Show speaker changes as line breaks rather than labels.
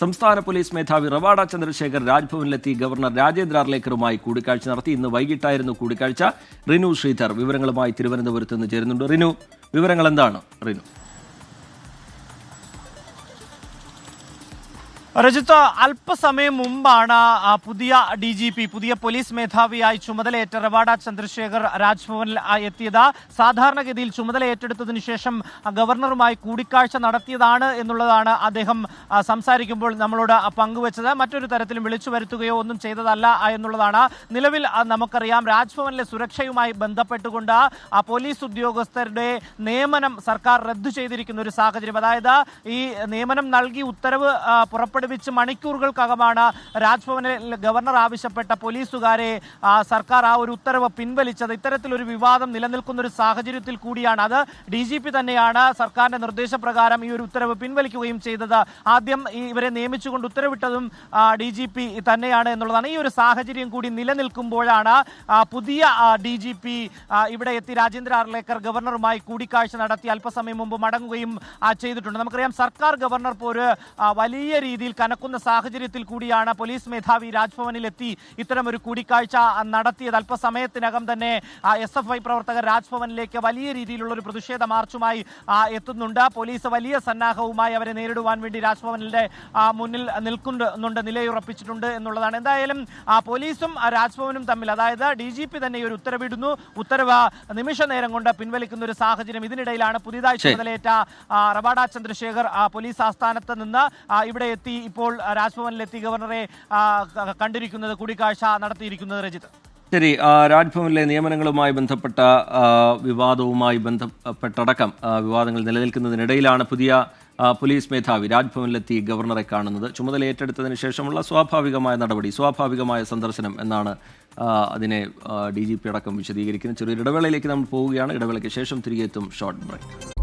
സംസ്ഥാന പോലീസ് മേധാവി റവാഡ ചന്ദ്രശേഖർ രാജ്ഭവനിലെത്തി ഗവർണർ രാജേന്ദ്ര അർലേക്കറുമായി കൂടിക്കാഴ്ച നടത്തി. ഇന്ന് വൈകിട്ടായിരുന്നു കൂടിക്കാഴ്ച. റിനു ശ്രീധർ വിവരങ്ങളുമായി തിരുവനന്തപുരത്ത് നിന്ന് ചേരുന്നുണ്ട്. റിനു വിവരങ്ങൾ എന്താണ് റിനു.
രജിത്ത് അല്പസമയം മുമ്പാണ് പുതിയ ഡി ജി പി പുതിയ പോലീസ് മേധാവിയായി ചുമതലയേറ്റ റവാഡ ചന്ദ്രശേഖർ രാജ്ഭവനിൽ എത്തിയത്. സാധാരണഗതിയിൽ ചുമതല ശേഷം ഗവർണറുമായി കൂടിക്കാഴ്ച നടത്തിയതാണ് എന്നുള്ളതാണ് അദ്ദേഹം സംസാരിക്കുമ്പോൾ നമ്മളോട് പങ്കുവച്ചത്. മറ്റൊരു തരത്തിലും വിളിച്ചു വരുത്തുകയോ ഒന്നും ചെയ്തതല്ല എന്നുള്ളതാണ് നിലവിൽ നമുക്കറിയാം. രാജ്ഭവനിലെ സുരക്ഷയുമായി ബന്ധപ്പെട്ടുകൊണ്ട് പോലീസ് ഉദ്യോഗസ്ഥരുടെ നിയമനം സർക്കാർ റദ്ദു ചെയ്തിരിക്കുന്ന ഒരു സാഹചര്യം. അതായത് ഈ നിയമനം നൽകി ഉത്തരവ് ആ, പുറപ്പെടുവിച്ച് മണിക്കൂറുകൾക്കകമാണ് രാജ്ഭവനിൽ ഗവർണർ ആവശ്യപ്പെട്ട പോലീസുകാരെ സർക്കാർ ആ ഒരു ഉത്തരവ് പിൻവലിച്ചത്. ഇത്തരത്തിലൊരു വിവാദം നിലനിൽക്കുന്ന ഒരു സാഹചര്യത്തിൽ കൂടിയാണ് അത്. ഡി ജി പി തന്നെയാണ് സർക്കാരിന്റെ നിർദ്ദേശപ്രകാരം ഈ ഒരു ഉത്തരവ് പിൻവലിക്കുകയും ചെയ്തത്. ആദ്യം ഇവരെ നിയമിച്ചുകൊണ്ട് ഉത്തരവിട്ടതും ഡി ജി പി തന്നെയാണ് എന്നുള്ളതാണ്. ഈ ഒരു സാഹചര്യം കൂടി നിലനിൽക്കുമ്പോഴാണ് പുതിയ ഡി ജി പി ഇവിടെ എത്തി രാജേന്ദ്ര ആർലേക്കർ ഗവർണറുമായി കൂടിക്കാഴ്ച നടത്തി അല്പസമയം മുമ്പ് മടങ്ങുകയും ചെയ്തിട്ടുണ്ട്. നമുക്കറിയാം സർക്കാർ ഗവർണർ പോര് വലിയ രീതിയിൽ കനക്കുന്ന സാഹചര്യത്തിൽ കൂടിയാണ് പോലീസ് മേധാവി രാജ്ഭവനിൽ എത്തി ഇത്തരം ഒരു കൂടിക്കാഴ്ച നടത്തിയത്. അല്പസമയത്തിനകം തന്നെ എസ് എഫ് ഐ പ്രവർത്തകർ രാജ്ഭവനിലേക്ക് വലിയ രീതിയിലുള്ള ഒരു പ്രതിഷേധ മാർച്ചുമായി എത്തുന്നുണ്ട്. പോലീസ് വലിയ സന്നാഹവുമായി അവരെ നേരിടുവാൻ വേണ്ടി രാജ്ഭവനിലെ മുന്നിൽ നിൽക്കുന്നുണ്ട് നിലയുറപ്പിച്ചിട്ടുണ്ട് എന്നുള്ളതാണ്. എന്തായാലും പോലീസും രാജ്ഭവനും തമ്മിൽ അതായത് ഡി ജി പി തന്നെ ഒരു ഉത്തരവിടുന്നു. ഉത്തരവ് നിമിഷ നേരം കൊണ്ട് പിൻവലിക്കുന്ന ഒരു സാഹചര്യം ഇതിനിടയിലാണ്. പുതിയതായി. ചുമതലയേറ്റ റബാഡ ചന്ദ്രശേഖർ പോലീസ് ആസ്ഥാനത്ത് നിന്ന് ഇവിടെ എത്തി. ഇപ്പോൾ രാജ്ഭവനിലെത്തി ഗവർണറെ കണ്ടിരിക്കുന്നത് കൂടിക്കാഴ്ച നടത്തിയിരിക്കുന്നത് രജിത്ത്
ശരി രാജ്ഭവനിലെ നിയമനങ്ങളുമായി ബന്ധപ്പെട്ട വിവാദവുമായി ബന്ധപ്പെട്ടടക്കം വിവാദങ്ങൾ നിലനിൽക്കുന്നതിനിടയിലാണ് പുതിയ പോലീസ് മേധാവി രാജ്ഭവനിലെത്തി ഗവർണറെ കാണുന്നത്. ചുമതല ഏറ്റെടുത്തതിന് ശേഷമുള്ള സ്വാഭാവികമായ നടപടി സ്വാഭാവികമായ സന്ദർശനം എന്നാണ് അതിനെ ഡി ജി പി അടക്കം വിശദീകരിക്കുന്നത്. ചെറിയൊരു ഇടവേളയിലേക്ക് നമ്മൾ പോവുകയാണ്. ഇടവേളയ്ക്ക് ശേഷം തിരികെ എത്തും ഷോർട്ട് ബ്രേക്ക്.